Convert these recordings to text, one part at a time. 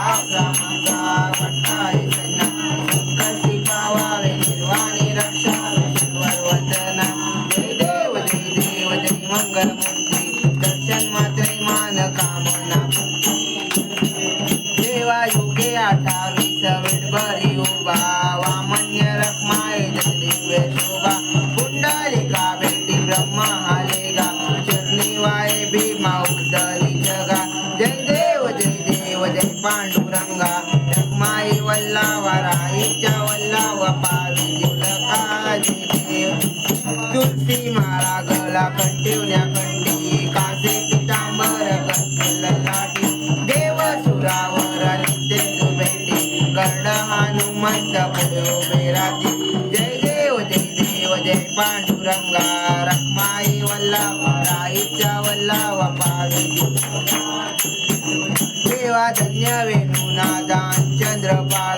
Thank you. माई वल्ला राईच्या वल्ला वपावी देवा धन्य वेणू नादान चंद्रपाळ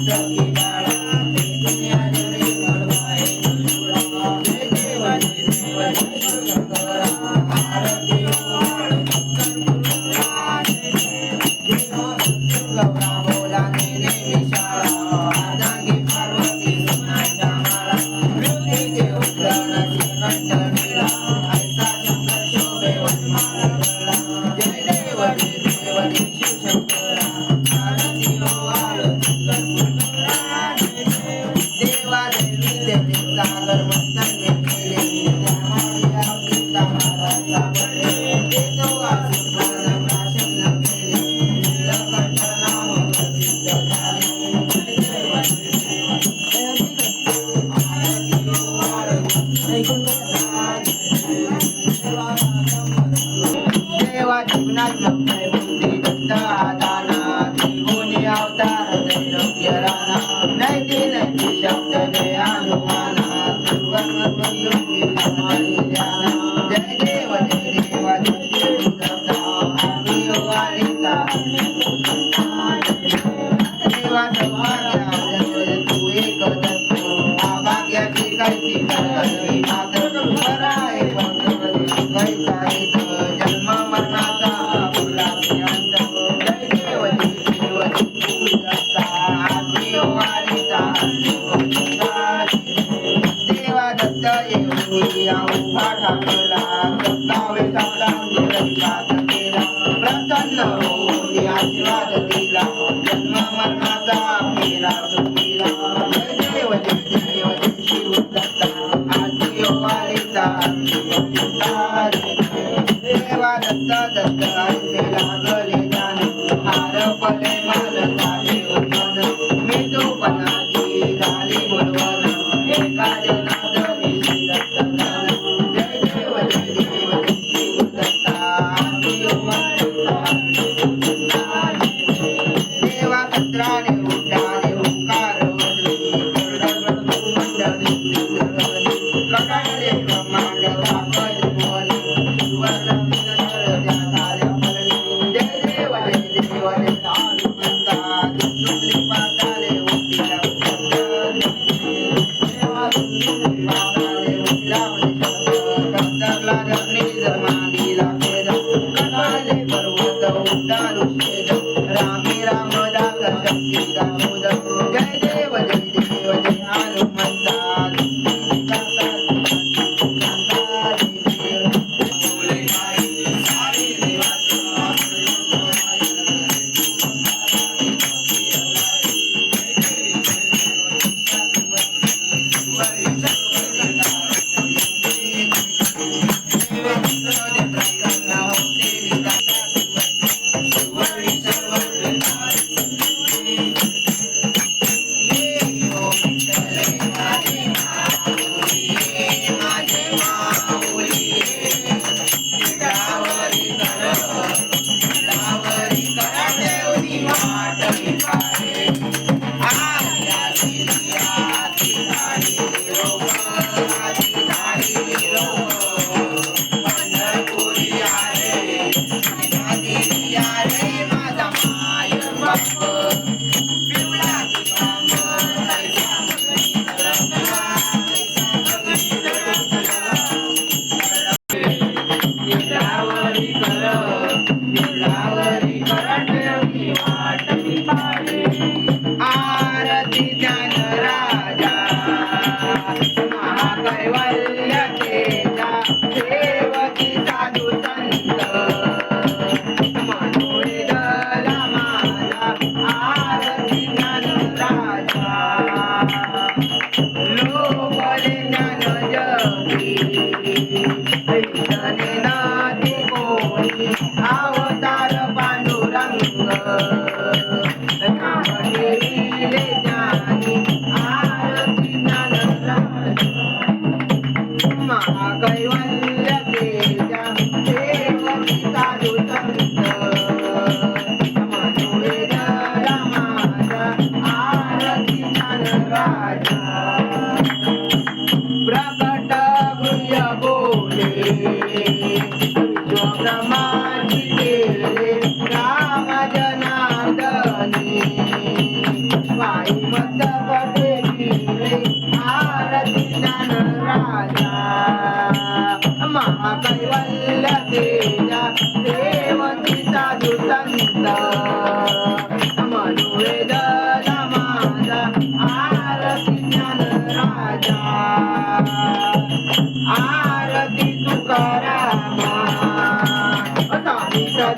Rocky Mountain. love. வந்து mexicanos पांडुरंग नाम ठेविले ज्ञानी आरती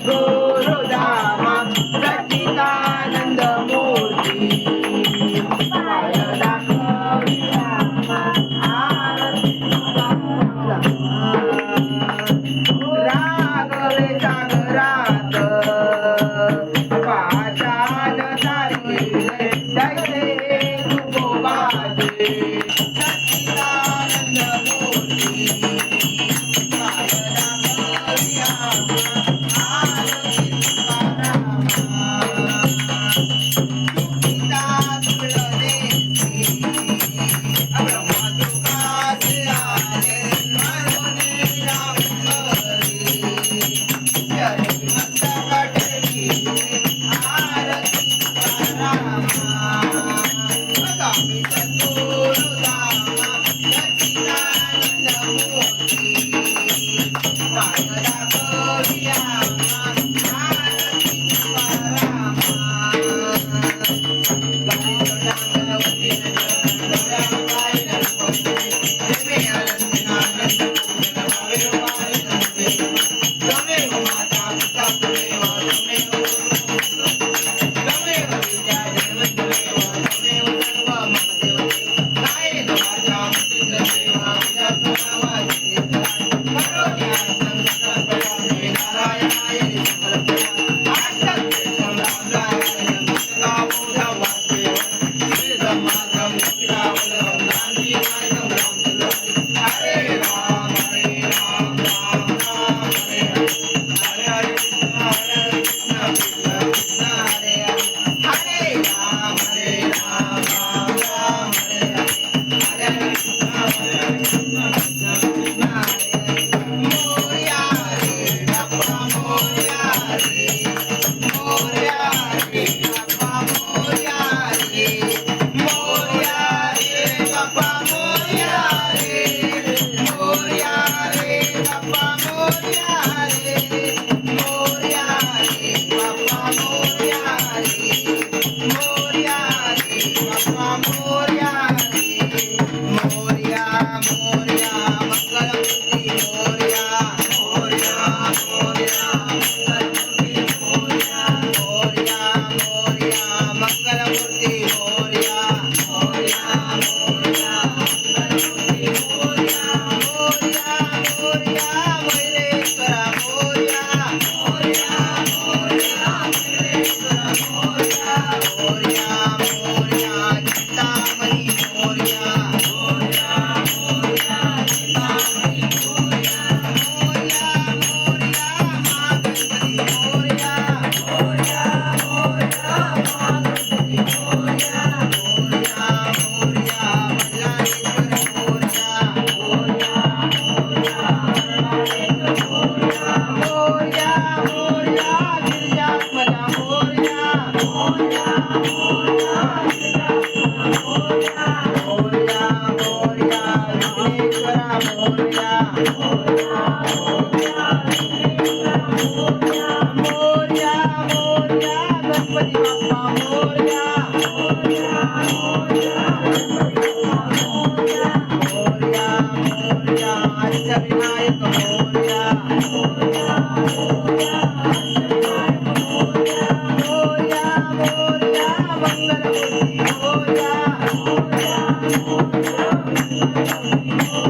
control. 我的爱。Mm-hmm.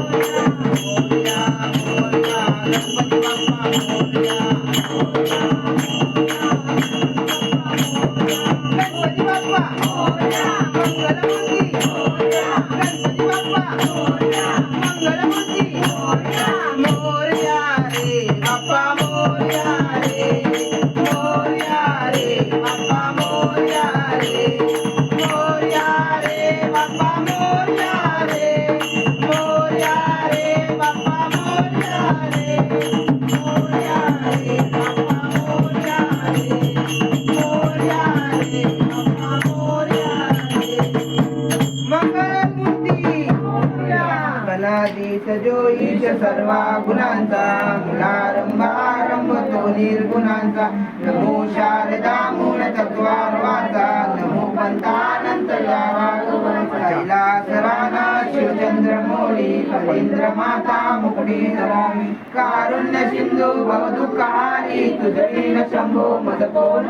सर्वा गुणांचा मुलारंभारंभ तो निर्गुणांचा. नमो शारदा मूळ तत्वार्वाचा मोळी फलेंद्र माता मुक्ती धरावी कारुण्य सिंधू भवदुःखहारी तुझी शंभो मदकोन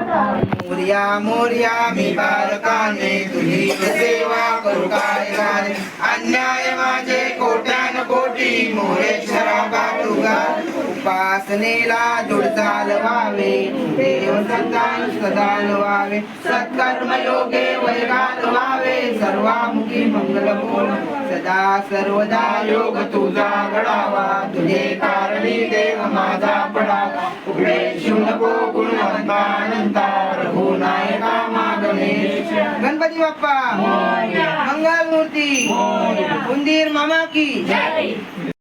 मोर्या मोर्या मी बालकाने तुझी सेवा करू काय गाणे अन्याय माझे कोट्यान कोटी मोरेश्वरा बाटुगा उपासनेला जोड चालवावे देव संतान सदा सत्कर्म योगे वैगान व्हावे सर्वामुखी मंगल बोल सदा सर्वदा योग तुझा घडावा. तुझे कारणी देव माझा पडावा. उघडे शिव नको गुणवंता अनंता रघुनायका मागणेश गणपती बाप्पा मंगल मूर्ती उंदीर मामा की.